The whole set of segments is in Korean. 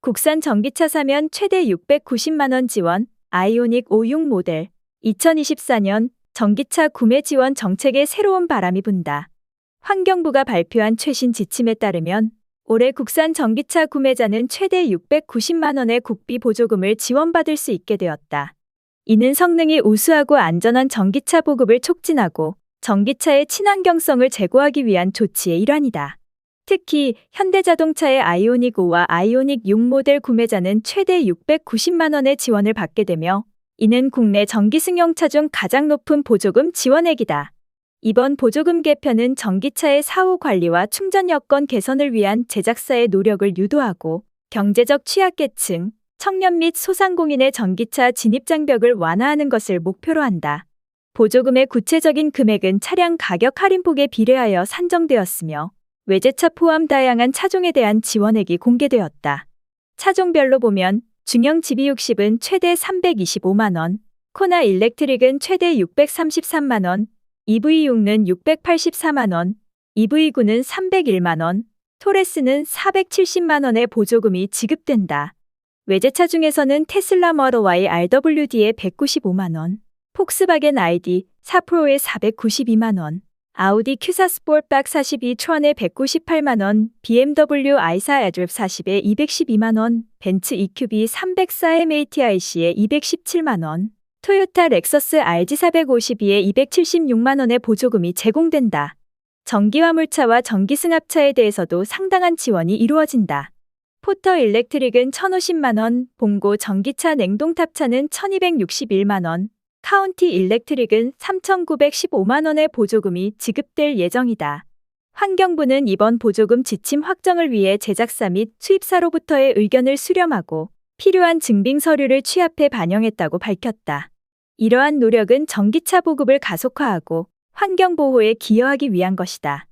국산 전기차 사면 최대 690만원 지원, 아이오닉 56 모델. 2024년 전기차 구매 지원 정책에 새로운 바람이 분다. 환경부가 발표한 최신 지침에 따르면 올해 국산 전기차 구매자는 최대 690만원의 국비 보조금을 지원받을 수 있게 되었다. 이는 성능이 우수하고 안전한 전기차 보급을 촉진하고 전기차의 친환경성을 제고하기 위한 조치의 일환이다. 특히 현대자동차의 아이오닉 5와 아이오닉 6 모델 구매자는 최대 690만 원의 지원을 받게 되며 이는 국내 전기 승용차 중 가장 높은 보조금 지원액이다. 이번 보조금 개편은 전기차의 사후 관리와 충전 여건 개선을 위한 제작사의 노력을 유도하고 경제적 취약계층, 청년 및 소상공인의 전기차 진입 장벽을 완화하는 것을 목표로 한다. 보조금의 구체적인 금액은 차량 가격 할인폭에 비례하여 산정되었으며 외제차 포함 다양한 차종에 대한 지원액이 공개되었다. 차종별로 보면 중형 GB60은 최대 325만원, 코나 일렉트릭은 최대 633만원, EV6는 684만원, EV9는 301만원, 토레스는 470만원의 보조금이 지급된다. 외제차 중에서는 테슬라 Y RWD에 195만원, 폭스바겐 ID 4프로에 492만원, 아우디 큐사 스포츠백 42 트런에 198만원, BMW i4 애드랩 40에 212만원, 벤츠 EQB 304 MATIC에 217만원, 토요타 렉서스 RG 452에 276만원의 보조금이 제공된다. 전기화물차와 전기승합차에 대해서도 상당한 지원이 이루어진다. 포터 일렉트릭은 1,050만원, 봉고 전기차 냉동탑차는 1,261만원, 카운티 일렉트릭은 3,915만 원의 보조금이 지급될 예정이다. 환경부는 이번 보조금 지침 확정을 위해 제작사 및 수입사로부터의 의견을 수렴하고 필요한 증빙 서류를 취합해 반영했다고 밝혔다. 이러한 노력은 전기차 보급을 가속화하고 환경보호에 기여하기 위한 것이다.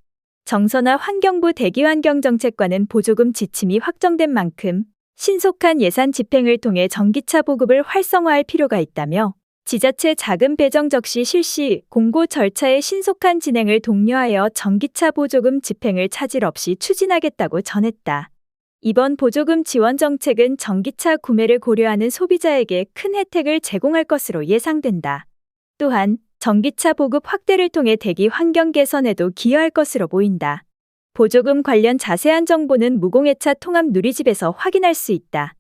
정선아 환경부 대기환경정책관은 보조금 지침이 확정된 만큼 신속한 예산 집행을 통해 전기차 보급을 활성화할 필요가 있다며 지자체 자금 배정 적시 실시 공고 절차의 신속한 진행을 독려하여 전기차 보조금 집행을 차질 없이 추진하겠다고 전했다. 이번 보조금 지원 정책은 전기차 구매를 고려하는 소비자에게 큰 혜택을 제공할 것으로 예상된다. 또한 전기차 보급 확대를 통해 대기 환경 개선에도 기여할 것으로 보인다. 보조금 관련 자세한 정보는 무공해차 통합 누리집에서 확인할 수 있다.